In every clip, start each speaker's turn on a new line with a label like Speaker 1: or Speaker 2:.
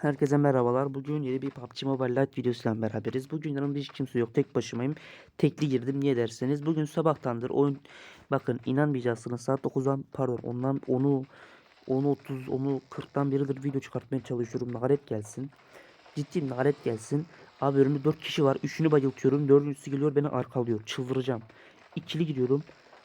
Speaker 1: Herkese merhabalar. Bugün yeni bir PUBG Mobile Lite videosuyla beraberiz. Bugün yanımda hiç kimse yok. Tek başımayım. Tekli girdim. Niye derseniz. Bugün sabahtandır oyun bakın inanmayacaksınız. Saat 9'dan pardon ondan onu onu 30 onu 40'tan beridir video çıkartmaya çalışıyorum. Lanet gelsin. Ciddiyim lanet gelsin. Abi önümde 4 kişi var. Üçünü bayıltıyorum. Dördüncüsü geliyor beni arkalıyor. Çıldıracağım. İkili gidiyorum.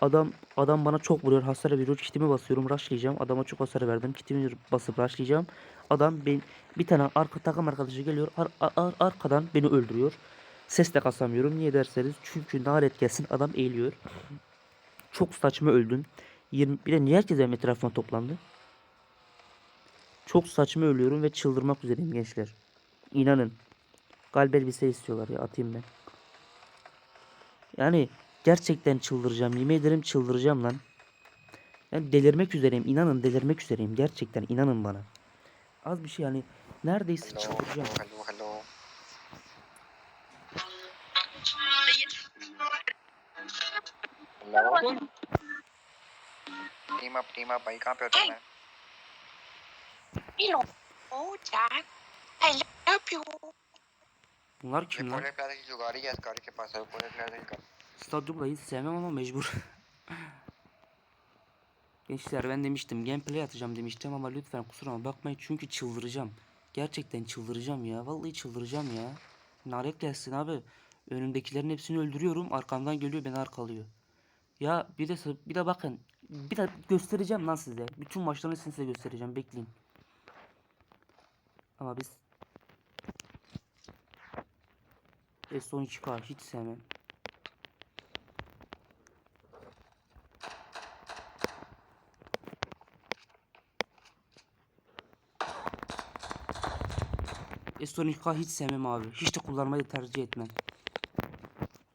Speaker 1: Adam adam bana çok vuruyor. Hasar veriyor. Kitimi basıyorum. Rushlayacağım. Adama çok hasar verdim. Kitimi basıp rushlayacağım. Adam ben bir tane arka takım arkadaşı geliyor. ar- ar- arkadan beni öldürüyor. Ses de kasamıyorum. Niye derseniz çünkü lanet gelsin adam eğiliyor. Çok saçma öldüm. 20 bir de niye herkes benim etrafıma toplandı? Çok saçma ölüyorum ve çıldırmak üzereyim gençler. İnanın. Galip elbise istiyorlar ya atayım ben. Yani Gerçekten çıldıracağım. Yemin ederim çıldıracağım lan. Yani delirmek üzereyim. İnanın delirmek üzereyim. Gerçekten inanın bana. Az bir şey yani. Neredeyse
Speaker 2: hello,
Speaker 1: çıldıracağım.
Speaker 2: Hello, hello. hello. Team up, team up. Bhai, kahan pe ho tum?
Speaker 3: Hello. Oh, Jack. I love you.
Speaker 1: Bunlar kim lan?
Speaker 2: Polet Plaza ki jugari ya, Asgari ke paas hai. Polet ki
Speaker 1: Stadyumda hiç sevmem ama mecbur. Gençler ben demiştim gameplay atacağım demiştim ama lütfen kusuruma bakmayın çünkü çıldıracağım. Gerçekten çıldıracağım ya. Vallahi çıldıracağım ya. Nalet gelsin abi. Önümdekilerin hepsini öldürüyorum. Arkamdan geliyor beni arkalıyor. Ya bir de bir de bakın. Bir de göstereceğim lan size. Bütün maçların hepsini size göstereceğim. Bekleyin. Ama biz S12K hiç sevmem. S12K hiç sevmem abi. Hiç de kullanmayı tercih etmem.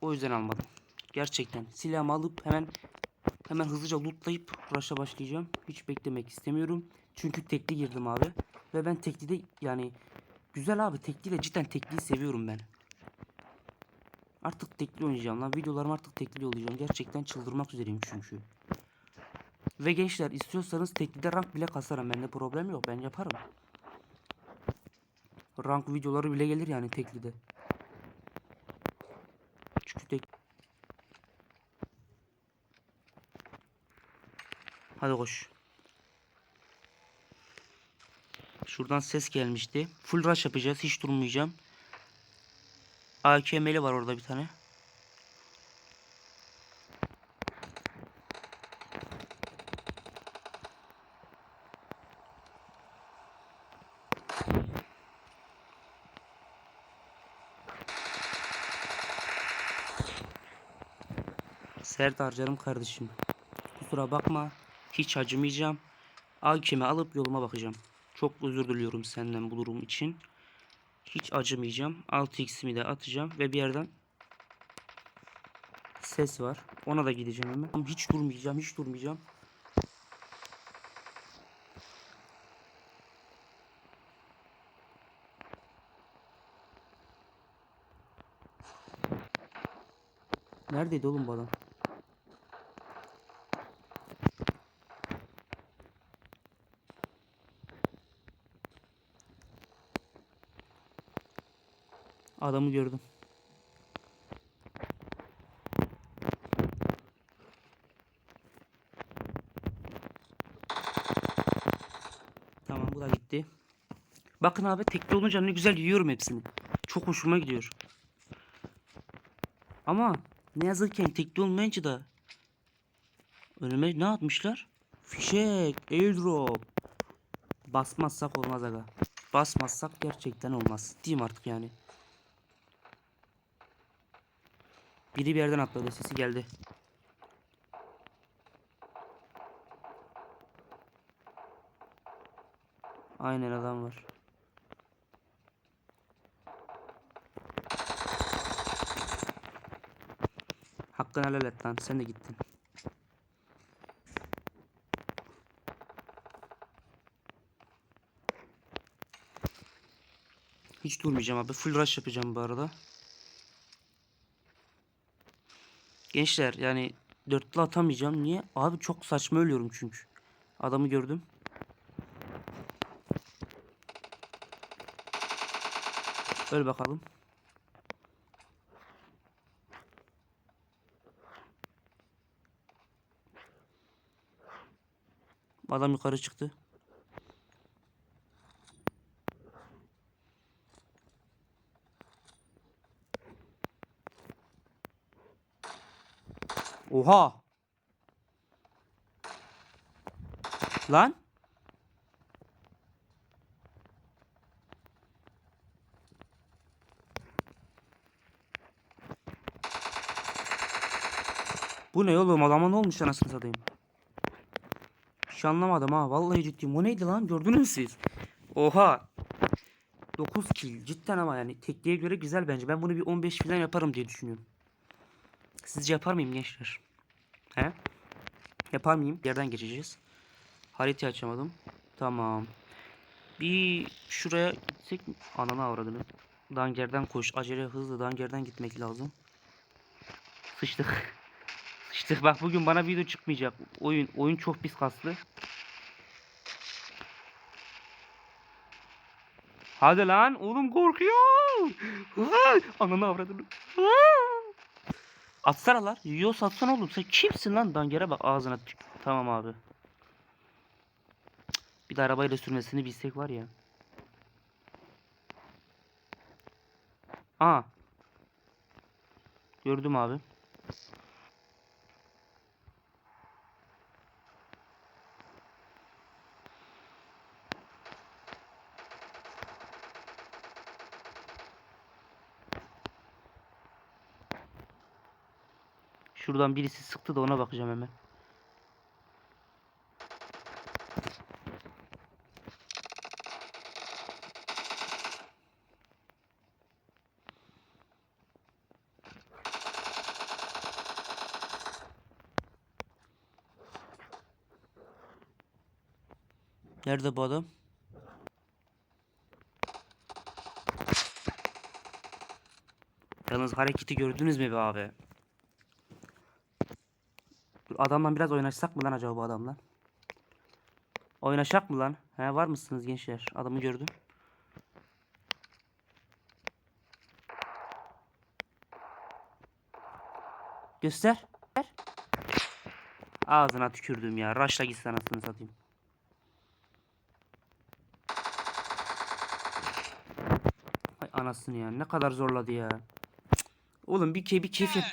Speaker 1: O yüzden almadım. Gerçekten. Silahımı alıp hemen hemen hızlıca lootlayıp rush'a başlayacağım. Hiç beklemek istemiyorum. Çünkü tekli girdim abi. Ve ben tekli de yani güzel abi tekli de cidden tekliyi seviyorum ben. Artık tekli oynayacağım lan. Videolarım artık tekli olacağım. Gerçekten çıldırmak üzereyim çünkü. Ve gençler istiyorsanız teklide rank bile kasarım. Bende problem yok. Ben yaparım. Rank videoları bile gelir yani teklide. Çünkü tek... Hadi koş. Şuradan ses gelmişti. Full rush yapacağız. Hiç durmayacağım. AKM'li var orada bir tane. Serdar canım kardeşim. Kusura bakma. Hiç acımayacağım. AKM'i alıp yoluma bakacağım. Çok özür diliyorum senden bu durum için. Hiç acımayacağım. 6x'imi de atacağım ve bir yerden ses var. Ona da gideceğim hemen. Hiç durmayacağım, hiç durmayacağım. Neredeydi oğlum bu adam? Adamı gördüm. Tamam bu da gitti. Bakın abi tekli olunca ne güzel yiyorum hepsini. Çok hoşuma gidiyor. Ama ne yazıkken tekli olmayınca da önüme ne atmışlar? Fişek, airdrop. Basmazsak olmaz aga. Basmazsak gerçekten olmaz. Diyeyim artık yani. Biri bir yerden atladı. Sesi geldi. Aynen adam var. Hakkını helal et lan. Sen de gittin. Hiç durmayacağım abi. Full rush yapacağım bu arada. Gençler yani dörtlü atamayacağım. Niye? Abi çok saçma ölüyorum çünkü. Adamı gördüm. Öl bakalım. Adam yukarı çıktı. Oha. Lan. Bu ne oğlum adama ne olmuş anasını satayım. Hiç anlamadım ha vallahi ciddiyim. O neydi lan gördünüz siz? Oha. 9 kill cidden ama yani tekliğe göre güzel bence. Ben bunu bir 15 falan yaparım diye düşünüyorum. Sizce yapar mıyım gençler? He? Yapar mıyım? Yerden geçeceğiz. Harita açamadım. Tamam. Bir şuraya gitsek mi? Ananı avradını. Dangerden koş. Acele hızlı dangerden gitmek lazım. Sıçtık. Sıçtık. Bak bugün bana video çıkmayacak. Oyun oyun çok pis kaslı. Hadi lan oğlum korkuyor. Ananı avradını. Atsana lan. Yiyor satsana oğlum. Sen kimsin lan? Dangere bak ağzına. Tamam abi. Bir de arabayla sürmesini bilsek var ya. Aa. Gördüm abi. Şuradan birisi sıktı da ona bakacağım hemen. Nerede bu adam? Yalnız hareketi gördünüz mü be abi? Adamla biraz oynaşsak mı lan acaba bu adamla? Oynaşak mı lan? He var mısınız gençler? Adamı gördüm. Göster. Ağzına tükürdüm ya. Raşla gitsin anasını satayım. Ay anasını ya. Ne kadar zorladı ya. Oğlum bir, key bir keyif yap.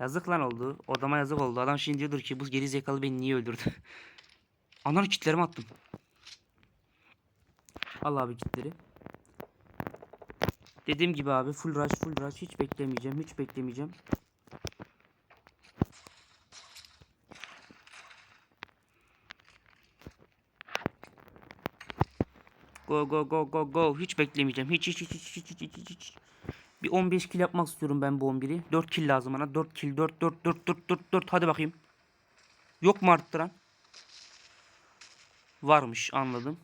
Speaker 1: Yazık lan oldu. Odama yazık oldu. Adam şimdi diyordur ki bu geri zekalı beni niye öldürdü? Ananı kitlerimi attım. Al abi kitleri. Dediğim gibi abi full rush full rush hiç beklemeyeceğim hiç beklemeyeceğim. Go go go go go hiç beklemeyeceğim hiç hiç hiç hiç hiç hiç hiç hiç. Bir 15 kill yapmak istiyorum ben bu 11'i. 4 kill lazım bana. 4 kill 4 4 4 4 4 4 hadi bakayım. Yok mu arttıran? Varmış anladım.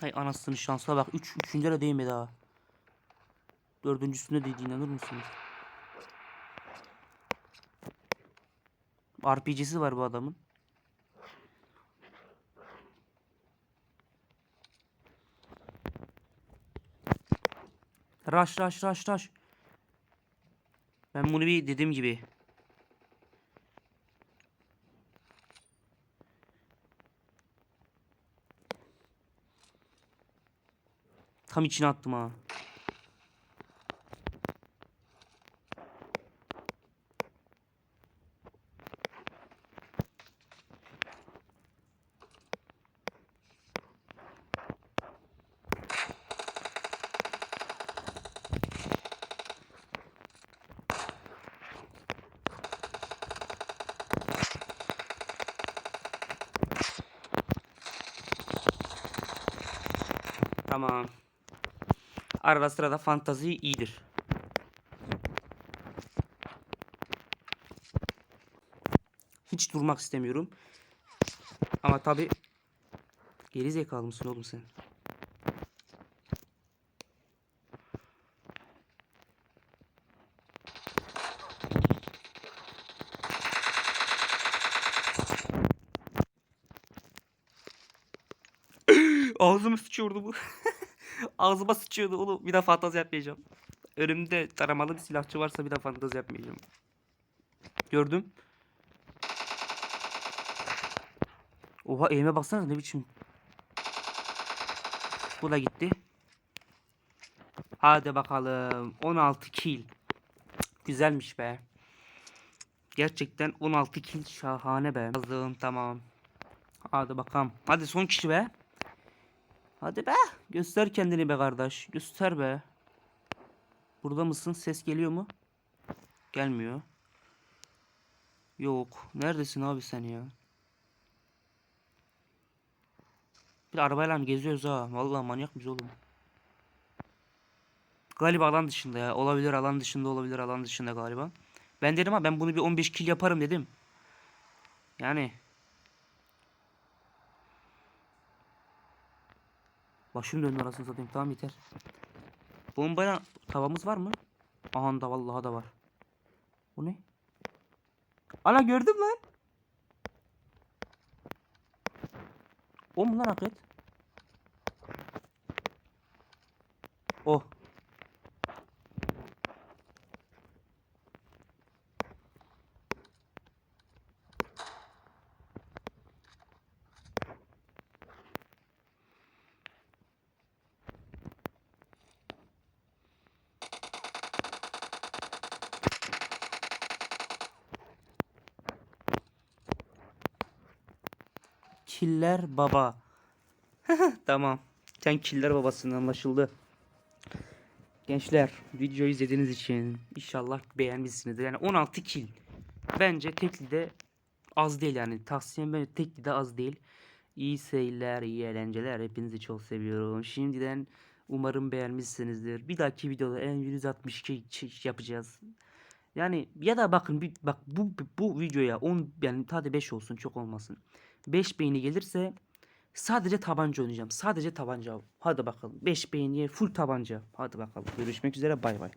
Speaker 1: Hay anasını şansa bak. 3 üç, üçüncü de değmedi ha. Dördüncüsünde değdi inanır mısınız? RPG'si var bu adamın. Rush rush rush rush. Ben bunu bir dediğim gibi. Tam içine attım ha. Tamam. Arada sırada fantazi iyidir. Hiç durmak istemiyorum. Ama tabi geri zekalı mısın oğlum sen? Ağzıma sıçıyordu bu. Ağzıma sıçıyordu oğlum. Bir daha fantezi yapmayacağım. Önümde taramalı bir silahçı varsa bir daha fantezi yapmayacağım. Gördüm. Oha eğime baksana ne biçim. Bu da gitti. Hadi bakalım. 16 kill. Güzelmiş be. Gerçekten 16 kill şahane be. Yazdım tamam. Hadi bakalım. Hadi son kişi be. Hadi be. Göster kendini be kardeş. Göster be. Burada mısın? Ses geliyor mu? Gelmiyor. Yok. Neredesin abi sen ya? Bir arabayla mı geziyoruz ha? Vallahi manyak mıyız oğlum? Galiba alan dışında ya. Olabilir alan dışında olabilir alan dışında galiba. Ben dedim ha ben bunu bir 15 kill yaparım dedim. Yani. Başım döndü arasını satayım. Tamam yeter. Bombayla tavamız var mı? Aha da vallahi da var. Bu ne? Ana gördüm lan. O mu lan hakikaten? O. Killer baba. tamam. Sen killer babasın anlaşıldı. Gençler videoyu izlediğiniz için inşallah beğenmişsinizdir. Yani 16 kill. Bence tekli de az değil yani. Tavsiyem bence tekli de az değil. İyi seyirler, iyi eğlenceler. Hepinizi çok seviyorum. Şimdiden umarım beğenmişsinizdir. Bir dahaki videoda en 162 ç- yapacağız. Yani ya da bakın bir bak bu bu videoya 10 yani hadi 5 olsun çok olmasın. 5 beğeni gelirse sadece tabanca oynayacağım. Sadece tabanca. Hadi bakalım. 5 beğeniye full tabanca. Hadi bakalım. Görüşmek üzere. Bay bay.